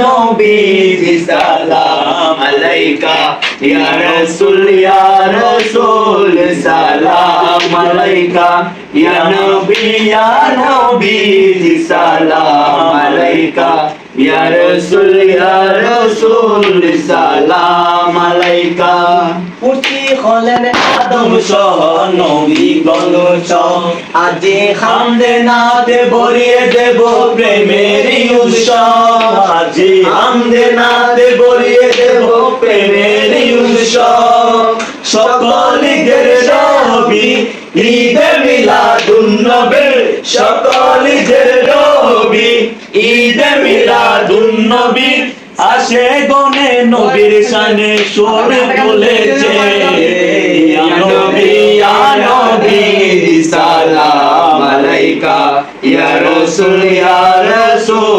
নবীজি সালাম আলাইকা, ইয়া রাসূল ইয়া রাসূল, সালাম আলাইকা। ইয়া নবী, ইয়া নবীজি সালাম আলাইকা। ইয়া রাসূল ইয়া রাসূল, সালাম আলাইকা। হলেন আদম সহ নবী আজি হামদে নাতে ভরিয়ে দেব প্রেমেরই উৎসব। আজি হামদে নাতে ভরিয়ে দেব প্রেমেরই উৎসব। সকল ঈদের রবি, ঈদে মিলাদুন নবী। সকল ঈদের রবি, ঈদে মিলাদুন নবী। আসে গনে নবীর শানে সুর বলেছে নবী নবী, সালাম আলাইকা, ইয়া রাসূল ইয়া রাসূল।